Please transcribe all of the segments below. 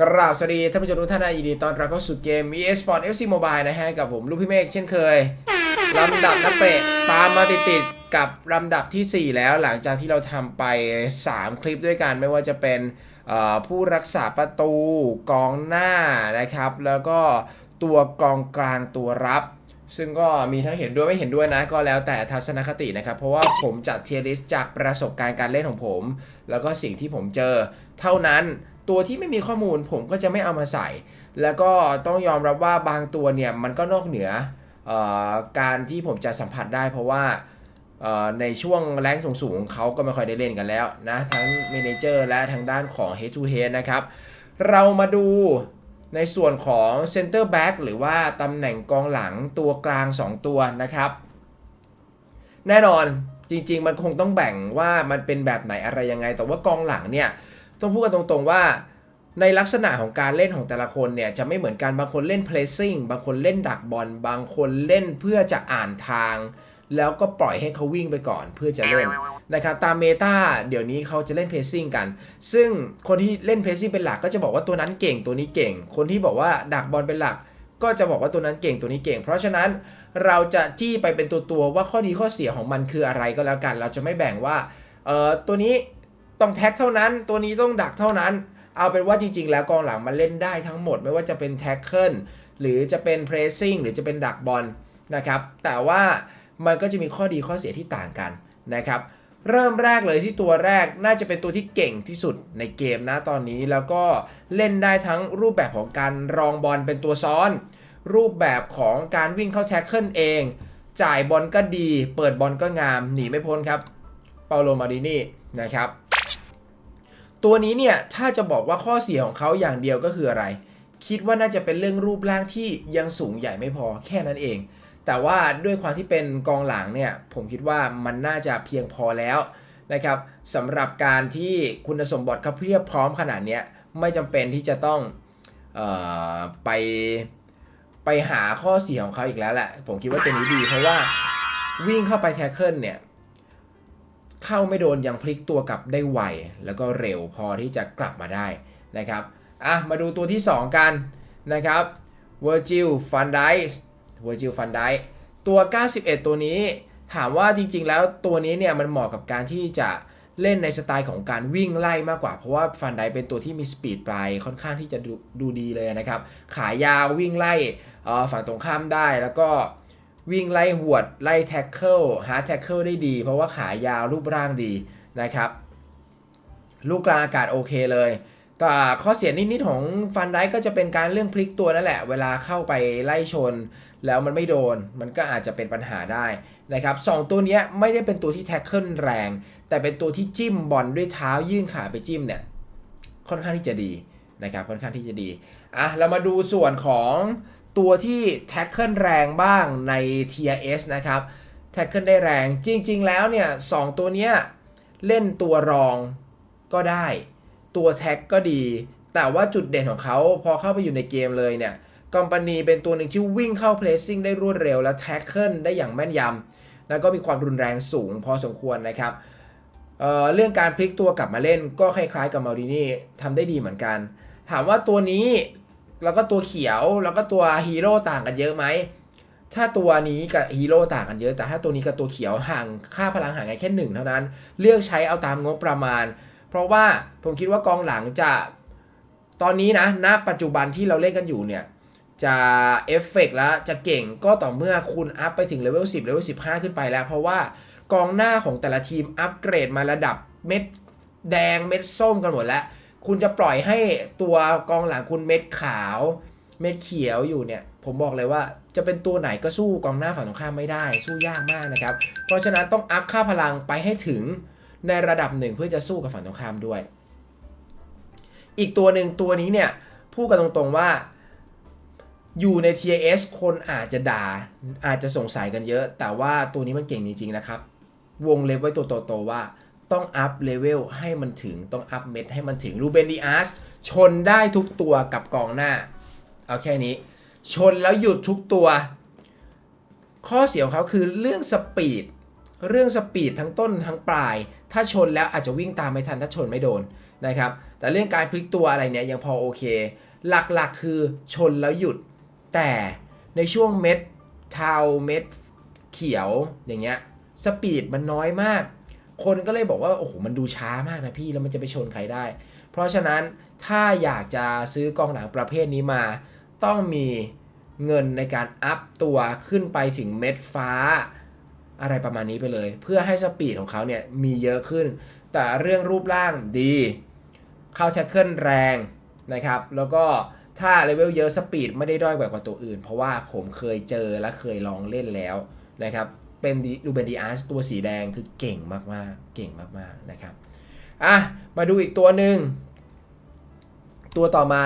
กราบสวัสดีท่านผู้ชมทุกท่านนะยินดีต้อนรับเข้าสู่เกม e-sport FC Mobile นะฮะ กับผมลูกพี่เมฆเช่นเคย ลำดับนักเตะตามมาติดๆกับลำดับทีสี่ 4 แล้วหลังจากที่เราทำไป 3 คลิปด้วยกัน ไม่ว่าจะเป็นผู้รักษาประตูกองหน้านะครับ แล้วก็ตัวกองกลางตัวรับ ซึ่งก็มีทั้งเห็นด้วยไม่เห็นด้วยนะ ก็แล้วแต่ทัศนคตินะครับ เพราะว่าผมจัดเทียริสจากประสบการณ์การเล่นของผม แล้วก็สิ่งที่ผมเจอเท่านั้น ตัวที่ไม่มีข้อมูลผมก็จะไม่เอามาใส่ แล้วก็ต้องยอมรับว่าบางตัวเนี่ยมันก็นอกเหนืออการที่ผมจะสัมผัสได้ เพราะว่าในช่วงแรงสูงๆเขาก็ไม่ค่อยได้เล่นกันแล้วนะทั้งเมนเจอร์และทางด้านของ Head to Head นะครับ เรามาดูในส่วนของ Center Back หรือว่าตำแหน่งกองหลังตัวกลาง 2 ตัวนะครับ แน่นอนจริงๆ มันคงต้องแบ่งว่ามันเป็นแบบไหนอะไรยังไง แต่ว่ากองหลังเนี่ย ต้องพูดกันตรงๆว่า ในลักษณะของการเล่นของแต่ละคนเนี่ยจะไม่เหมือนกันบางคนเล่น placing บางคนเล่นดักบอล บางคนเล่นเพื่อจะอ่านทาง แล้วก็ปล่อยให้เขาวิ่งไปก่อนเพื่อจะเล่นนะครับตามเมตาเดี๋ยวนี้เขาจะเล่น placing กัน ซึ่งคนที่เล่น placing เป็นหลักก็จะบอกว่าตัวนั้นเก่งตัวนี้เก่ง คนที่บอกว่าดักบอลเป็นหลักก็จะบอกว่าตัวนั้นเก่งตัวนี้เก่ง เพราะฉะนั้นเราจะจี้ไปเป็นตัวตัวว่าข้อดีข้อเสียของมันคืออะไรก็แล้วกัน เราจะไม่แบ่งว่าเอ่อตัวนี้ ต้องแท็กเท่านั้น ตัวนี้ต้องดักเท่านั้น เอาเป็นว่าจริง ๆ แล้วกองหลังมันเล่นได้ทั้งหมดไม่ว่าจะเป็นแท็กเกิลหรือจะเป็นเพรสซิ่งหรือจะเป็นดักบอลนะครับ แต่ว่ามันก็จะมีข้อดีข้อเสียที่ต่างกันนะครับ เริ่มแรกเลยที่ตัวแรกน่าจะเป็นตัวที่เก่งที่สุดในเกมนะตอนนี้แล้วก็เล่นได้ทั้งรูปแบบของการรองบอลเป็นตัวซ้อน รูปแบบของการวิ่งเข้าแท็กเกิลเอง จ่ายบอลก็ดี เปิดบอลก็งามหนีไม่พ้นครับเปาโลมาดินี่นะครับ ตัวนี้เนี่ยถ้าจะบอกว่าข้อเสียของเขาอย่างเดียวก็คืออะไร คิดว่าน่าจะเป็นเรื่องรูปร่างที่ยังสูงใหญ่ไม่พอแค่นั้นเอง แต่ว่าด้วยความที่เป็นกองหลังเนี่ยผมคิดว่ามันน่าจะเพียงพอแล้วนะครับสำหรับการที่คุณสมบัติเขาเพียบพร้อมขนาดนี้ไม่จำเป็นที่จะต้องเออไปไปหาข้อเสียของเขาอีกแล้วแหละผมคิดว่าตัวนี้ดีเพราะว่าวิ่งเข้าไปแท็กเกิลเนี่ย เข้าไม่โดนยังพลิกตัวกลับได้ไว แล้วก็เร็วพอที่จะกลับมาได้นะครับอะมาดูตัวที่ 2 กันนะครับ Virgil van Dijk Virgil van Dijk ตัว 91 ตัวนี้ถามว่าจริงๆ แล้วตัวนี้เนี่ยมันเหมาะกับการที่จะเล่นในสไตล์ของการวิ่งไล่มากกว่า เพราะว่าฟันไดเป็นตัวที่มีสปีดปลายค่อนข้างที่จะดูดูดีเลยนะครับ ขายาววิ่งไล่ฝั่งตรงข้ามได้แล้วก็ วิ่งไล่หวด ไล่แท็กเกิลหาแท็กเกิลได้ดี เพราะว่าขายาวรูปร่างดีนะครับ ลูกกลางอากาศโอเคเลยแต่ข้อเสียนิดๆของฟันไดก็จะเป็นการเรื่องพลิกตัวนั่นแหละ เวลาเข้าไปไล่ชน แล้วมันไม่โดน มันก็อาจจะเป็นปัญหาได้นะครับสองตัวนี้ไม่ได้เป็นตัวที่แท็กเกิลแรง แต่เป็นตัวที่จิ้มบอลด้วยเท้ายื่นขาไปจิ้มเนี่ยค่อนข้างที่จะดีนะครับค่อนข้างที่จะดีอะเรามาดูส่วนของ ตัวที่แท็กเกิลแรงบ้างใน TRS นะครับ แท็กเกิลได้แรงจริง ๆ แล้วเนี่ยสองตัวเนี้ยเล่นตัวรองก็ได้ ตัวแท็กก็ดี แต่ว่าจุดเด่นของเขาพอเข้าไปอยู่ในเกมเลยเนี่ยกอมปานีเป็นตัวหนึ่งที่วิ่งเข้าเพลสซิ่งได้รวดเร็วและแท็กเกิลได้อย่างแม่นยำแล้วก็มีความรุนแรงสูงพอสมควรนะครับเเรื่องการพลิกตัวกลับมาเล่นก็คล้ายๆกับมารินี่ทำได้ดีเหมือนกัน ถามว่าตัวนี้ แล้วก็ตัวเขียวแล้วก็ตัวฮีโร่ต่างกันเยอะไหมถ้าตัวนี้กับฮีโร่ต่างกันเยอะ แต่ถ้าตัวนี้กับตัวเขียวห่างค่าพลังห่างกันแค่หนึ่งเท่านั้น เลือกใช้เอาตามงบประมาณ เพราะว่าผมคิดว่ากองหลังจะตอนนี้นะณปัจจุบันที่เราเล่นกันอยู่เนี่ย จะเอฟเฟกต์แล้วจะเก่งก็ต่อเมื่อคุณอัพไปถึงเลเวล10เลเวล15 ขึ้นไปแล้ว เพราะว่ากองหน้าของแต่ละทีมอัปเกรดมาระดับเม็ดแดงเม็ดส้มกันหมดแล้ว คุณจะปล่อยให้ตัวกองหลังคุณเม็ดขาว เม็ดเขียวอยู่เนี่ย ผมบอกเลยว่าจะเป็นตัวไหนก็สู้กองหน้าฝั่งตรงข้ามไม่ได้ สู้ยากมากนะครับ เพราะฉะนั้นต้องอัพค่าพลังไปให้ถึงในระดับหนึ่งเพื่อจะสู้กับฝั่งตรงข้ามด้วย อีกตัวหนึ่งตัวนี้เนี่ยพูดกันตรงๆว่าอยู่ใน TS คนอาจจะด่า อาจจะสงสัยกันเยอะ แต่ว่าตัวนี้มันเก่งจริงๆนะครับ วงเล็บไว้ตัวโตๆว่า ต้องอัพเลเวลให้มันถึงต้องอัพเม็ดให้มันถึงรูเบนดีอาร์สชนได้ทุกตัวกับกองหน้า เอาแค่นี้ ชนแล้วหยุดทุกตัว ข้อเสียของเขาคือเรื่องสปีดเรื่องสปีดทั้งต้นทั้งปลาย ถ้าชนแล้วอาจจะวิ่งตามไม่ทันถ้าชนไม่โดนนะครับ แต่เรื่องการพลิกตัวอะไรเนี่ยยังพอโอเค หลักๆคือชนแล้วหยุด แต่ในช่วงเม็ดเทาเม็ดเขียวอย่างเงี้ยสปีดมันน้อยมาก คนก็เลยบอกว่า โอ้โห มันดูช้ามากนะพี่ แล้วมันจะไปชนใครได้ เพราะฉะนั้นถ้าอยากจะซื้อกองหลังประเภทนี้มา ต้องมีเงินในการอัพตัวขึ้นไปถึงเม็ดฟ้า อะไรประมาณนี้ไปเลย เพื่อให้สปีดของเขาเนี่ยมีเยอะขึ้น แต่เรื่องรูปร่างดี เข้าแท็กเกิลแรงนะครับ แล้วก็ถ้าเลเวลเยอะสปีดไม่ได้ด้อยกว่าตัวอื่น เพราะว่าผมเคยเจอและเคยลองเล่นแล้วนะครับ เป็นลูเบนดีอาร์สตัวสีแดงคือเก่งมากๆ เก่งมากๆนะครับอะมาดูอีกตัวหนึ่ง ตัวต่อมา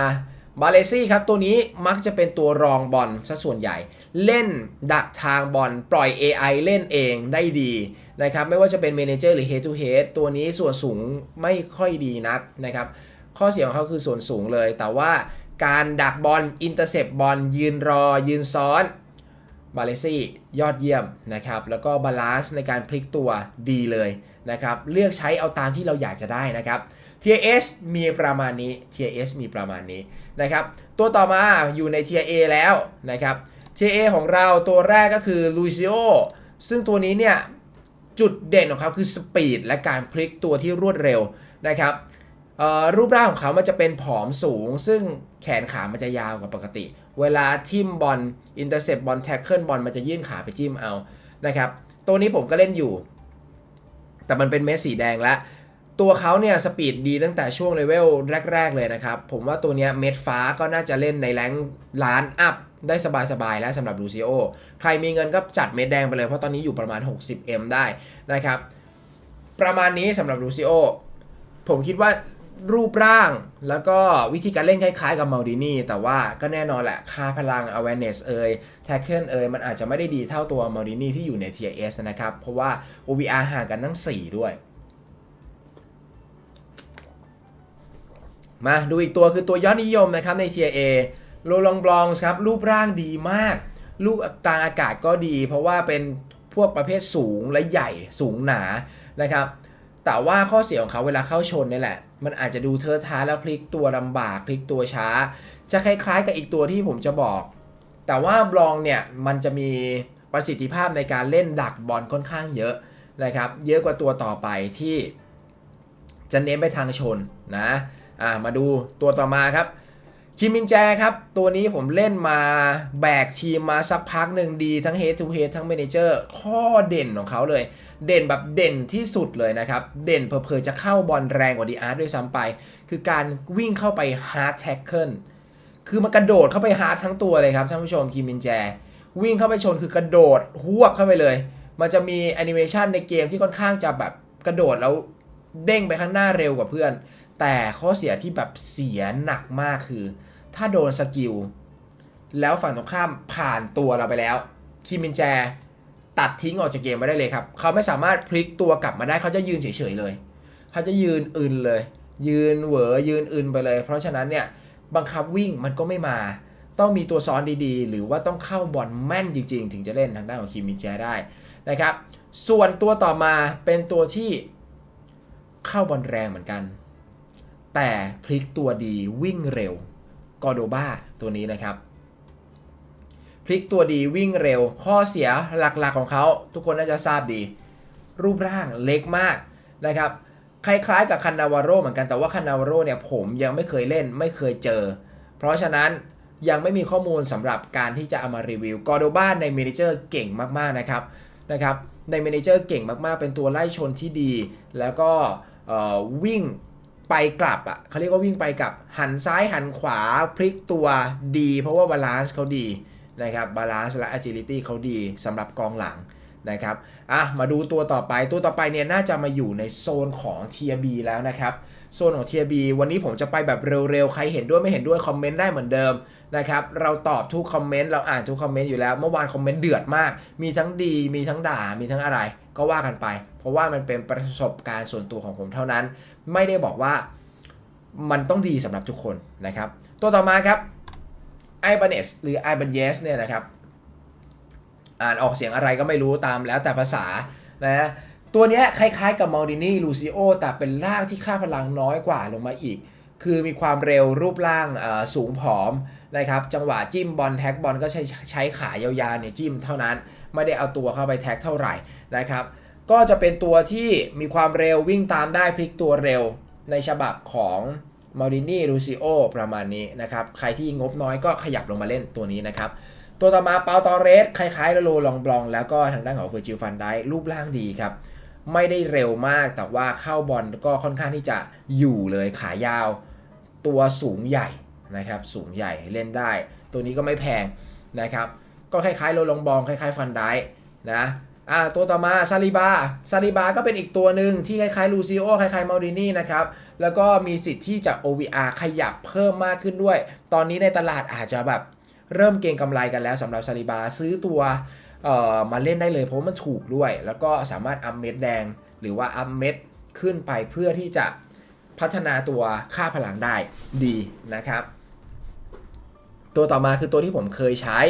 บาเลซี่ครับ ตัวนี้มักจะเป็นตัวรองบอลซะส่วนใหญ่ เล่นดักทางบอลปล่อย AI เล่นเองได้ดีนะครับ ไม่ว่าจะเป็นเมนเจอร์หรือ Head to Head ตัวนี้ส่วนสูงไม่ค่อยดีนักนะครับ ข้อเสียของเขาคือส่วนสูงเลย แต่ว่าการดักบอลอินเตอร์เซปบอลยืนรอยืนซ้อน บาเลซี่ยอดเยี่ยมนะครับแล้วก็บาลานซ์ในการพลิกตัวดีเลยนะครับเลือกใช้เอาตามที่เราอยากจะได้นะครับ TS มีประมาณนี้ TS มีประมาณนี้นะครับตัวต่อมาอยู่ใน Tier A แล้วนะครับ Tier A ของเราตัวแรกก็คือลูซิโอซึ่งตัวนี้เนี่ยจุดเด่นของเขาคือสปีดและการพลิกตัวที่รวดเร็วนะครับรูปร่างของเขามันจะเป็นผอมสูง ซึ่งแขนขามันจะยาวกว่าปกติ เวลาทิมบอลอินเตอร์เซปบอลแท็กเกิลบอลมันจะยื่นขาไปจิ้มเอานะครับตัวนี้ผมก็เล่นอยู่ แต่มันเป็นเม็ดสีแดงแล้วตัวเขาเนี่ยสปีดดีตั้งแต่ช่วงเลเวลแรก ๆ เลยนะครับ ผมว่าตัวเนี้ยเม็ดฟ้าก็น่าจะเล่นในแรงล้านอัพได้สบาย ๆ แล้วสำหรับลูซิโอ ใครมีเงินก็จัดเม็ดแดงไปเลย เพราะตอนนี้อยู่ประมาณ 60M ได้นะครับ ประมาณนี้สำหรับลูซิโอ ผมคิดว่า รูปร่าง แล้วก็วิธีการเล่นคล้ายๆ กับมาดินี่ แต่ว่าก็แน่นอนแหละ ค่าพลัง awareness เอ่ย tackle เอ่ย มันอาจจะไม่ได้ดีเท่าตัวมาดินี่ที่อยู่ใน tier S นะครับ เพราะว่า OVR ห่างกันทั้ง 4 ด้วย มาดูอีกตัวคือตัวยอดนิยมนะครับใน Tier A โรลองบลองส์ครับ รูปร่างดีมาก ลูกกลาอากาศก็ดี เพราะว่าเป็นพวกประเภทสูงและใหญ่สูงหนานะครับ แต่ว่าข้อเสียของเขาเวลาเข้าชนนี่แหละ มันอาจจะดูเทอะท้าแล้วพลิกตัวลำบากพลิกตัวช้า จะคล้ายๆกับอีกตัวที่ผมจะบอก แต่ว่าบลองเนี่ยมันจะมีประสิทธิภาพในการเล่นดักบอลค่อนข้างเยอะนะครับ เยอะกว่าตัวต่อไปที่จะเน้นไปทางชนนะอ่ามาดูตัวต่อมาครับ คิมมินแจครับ ตัวนี้ผมเล่นมาแบกทีมมาสักพักหนึ่งดีทั้ง Head to Head ทั้ง Manager ข้อเด่นของเขาเลย เด่นแบบเด่นที่สุดเลยนะครับ เด่นเพอเพอๆจะเข้าบอลแรงกว่าดีอาร์ด้วยซ้ำไป คือการวิ่งเข้าไป hard tackle คือมันกระโดดเข้าไปฮาร์ดทั้งตัวเลยครับท่านผู้ชมคิมมินแจ วิ่งเข้าไปชนคือกระโดดหวบเข้าไปเลย มันจะมีแอนิเมชันในเกมที่ค่อนข้างจะแบบกระโดดแล้วเด้งไปข้างหน้าเร็วกว่าเพื่อน แต่ข้อเสียที่แบบเสียหนักมากคือ ถ้าโดนสกิล แล้วฝั่งตรงข้ามผ่านตัวเราไปแล้ว คิมินแจตัดทิ้งออกจากเกมไปได้เลยครับ เขาไม่สามารถพลิกตัวกลับมาได้เขาจะยืนเฉยๆเลย เขาจะยืนอึนเลย ยืนเหวอยืนอึนไปเลย เพราะฉะนั้นเนี่ยบังคับวิ่งมันก็ไม่มา ต้องมีตัวซ้อนดีๆ หรือว่าต้องเข้าบอลแม่นจริง ๆ ถึงจะเล่นทางด้านของคิมินแจได้นะครับ ส่วนตัวต่อมาเป็นตัวที่เข้าบอลแรงเหมือนกัน แต่พลิกตัวดีวิ่งเร็ว กอโดบ้าตัวนี้นะครับ พลิกตัวดีวิ่งเร็ว ข้อเสียหลักๆของเขา ทุกคนน่าจะทราบดี รูปร่างเล็กมากนะครับคล้ายๆกับคันนาวาโรเหมือนกันแต่ว่าคันนาวาโรเนี่ยผมยังไม่เคยเล่นไม่เคยเจอ เพราะฉะนั้นยังไม่มีข้อมูลสำหรับการที่จะเอามารีวิวกอโดบ้าในเมนเจอร์เก่งมากๆนะครับนะครับในเมนเจอร์เก่งมากๆ เป็นตัวไล่ชนที่ดี แล้วก็วิ่ง ไปกลับอะเขาเรียกว่าวิ่งไปกลับ หันซ้ายหันขวาพลิกตัวดี เพราะว่าบาลานซ์เขาดีนะครับบาลานซ์และ agility เขาดีสำหรับกองหลังนะครับอะมาดูตัวต่อไปตัวต่อไปเนี่ยน่าจะมาอยู่ในโซนของ Tier B แล้วนะครับโซนของ Tier B วันนี้ผมจะไปแบบเร็วๆ ใครเห็นด้วยไม่เห็นด้วยคอมเมนต์ได้เหมือนเดิมนะครับเราตอบทุกคอมเมนต์เราอ่านทุกคอมเมนต์อยู่แล้ว เมื่อวานคอมเมนต์เดือดมาก มีทั้งดีมีทั้งด่ามีทั้งอะไร ก็ว่ากันไป เพราะว่ามันเป็นประสบการณ์ส่วนตัวของผมเท่านั้น ไม่ได้บอกว่ามันต้องดีสำหรับทุกคนนะครับ ตัวต่อมาครับ i b a n e s หรือ i b a n e s เนี่ยนะครับ อ่านออกเสียงอะไรก็ไม่รู้ตามแล้วแต่ภาษานะตัวเนี้ยคล้ายๆกับมอลดินี่ลูซิโอแต่เป็นร่างที่ค่าพลังน้อยกว่าลงมาอีก คือมีความเร็วรูปร่างสูงผอม นะครับจังหวะจิ้มบอลแท็กบอลก็ใช้ใช้ขายาวๆเนี่ยจิ้มเท่านั้น ไม่ได้เอาตัวเข้าไปแท็กเท่าไหร่นะครับก็จะเป็นตัวที่มีความเร็ววิ่งตามได้พลิกตัวเร็วในฉบับของมารินี่ลูซิโอประมาณนี้นะครับ ใครที่งบน้อยก็ขยับลงมาเล่นตัวนี้นะครับ ตัวต่อมาเปาตอเรสคล้ายๆโลลองบลอง แล้วก็ทางด้านของเฟอร์จิลฟันได้รูปร่างดีครับ ไม่ได้เร็วมากแต่ว่าเข้าบอลก็ค่อนข้างที่จะอยู่เลยขายาว ตัวสูงใหญ่ นะครับสูงใหญ่เล่นได้ ตัวนี้ก็ไม่แพงนะครับก็คล้ายๆโลลองบองคล้ายๆฟันได้นะอ่าตัวต่อมาซาลิบาซาลิบาก็เป็นอีกตัวหนึ่งที่คล้ายๆลูซิโอคล้ายๆมารินี่นะครับแล้วก็มีสิทธิ์ที่จะ OVR ขยับเพิ่มมากขึ้นด้วย ตอนนี้ในตลาดอาจจะแบบเริ่มเก็งกำไรกันแล้วสำหรับซาลิบาซื้อตัวเอ่อมาเล่นได้เลยเพราะมันถูกด้วย แล้วก็สามารถอัพเม็ดแดง หรือว่าอัพเม็ดขึ้นไปเพื่อที่จะพัฒนาตัวค่าพลังได้ดีนะครับ ตัวต่อมาคือตัวที่ผมเคยใช้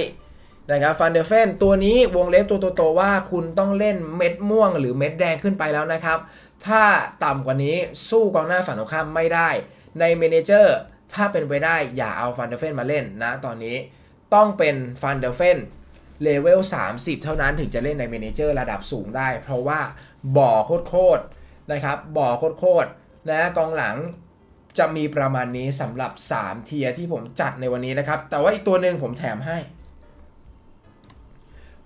นะครับฟันเดอร์เฟนตัวนี้วงเล็บตัวโตๆว่าคุณต้องเล่นเม็ดม่วงหรือเม็ดแดงขึ้นไปแล้วนะครับ ถ้าต่ำกว่านี้สู้กองหน้าฝั่งตรงข้ามไม่ได้ ในเมนเจอร์ถ้าเป็นไปได้อย่าเอาฟันเดอร์เฟนมาเล่นนะตอนนี้ต้องเป็นฟันเดอร์เฟนเลเวล 30 เท่านั้นถึงจะเล่นในเมนเจอร์ระดับสูงได้ เพราะว่าบ่อโคตรๆนะครับบ่อโคตรๆนะกองหลัง จะมีประมาณนี้สำหรับ 3 เทียที่ผมจัดในวันนี้นะครับ แต่ว่าอีกตัวหนึ่งผมแถมให้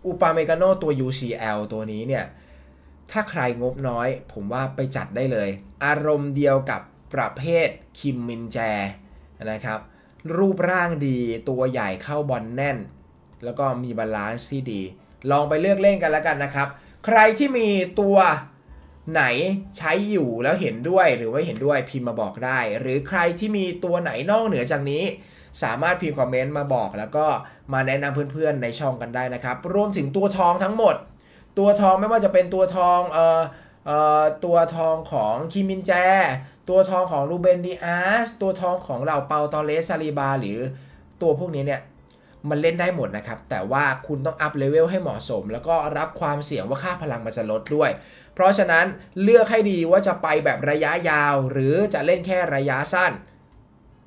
อุปาเมกาโนตัว UCL ตัวนี้เนี่ย ถ้าใครงบน้อย ผมว่าไปจัดได้เลย อารมณ์เดียวกับประเภทคิมมินแจนะครับ รูปร่างดีตัวใหญ่เข้าบอลแน่น แล้วก็มีบาลานซ์ที่ดี ลองไปเลือกเล่นกันแล้วกันนะครับ ใครที่มีตัว ไหนใช้อยู่แล้วเห็นด้วยหรือไม่เห็นด้วยพิมพ์มาบอกได้ หรือใครที่มีตัวไหนนอกเหนือจากนี้ สามารถพิมพ์คอมเมนต์มาบอก แล้วก็มาแนะนำเพื่อนๆในช่องกันได้นะครับ รวมถึงตัวทองทั้งหมด ตัวทองไม่ว่าจะเป็นตัวทองเอ่อเอ่อตัวทองของคิมินแจ ตัวทองของรูเบนดีอาสตัวทองของเหล่าเปาตอเลสซาลีบา หรือตัวพวกนี้เนี่ย มันเล่นได้หมดนะครับ แต่ว่าคุณต้องอัพเลเวลให้เหมาะสม แล้วก็รับความเสี่ยงว่าค่าพลังมันจะลดด้วย เพราะฉะนั้นเลือกให้ดีว่าจะไปแบบระยะยาว หรือจะเล่นแค่ระยะสั้น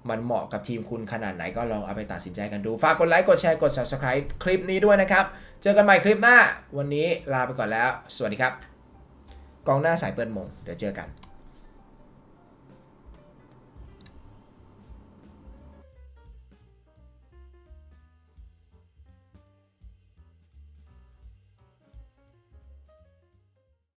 มันเหมาะกับทีมคุณขนาดไหนก็ลองเอาไปตัดสินใจกันดู ฝากกดไลค์ กดแชร์ กด Subscribe คลิปนี้ด้วยนะครับ เจอกันใหม่คลิปหน้า วันนี้ลาไปก่อนแล้ว สวัสดีครับ กองหน้าสายเปิดมง เดี๋ยวเจอกัน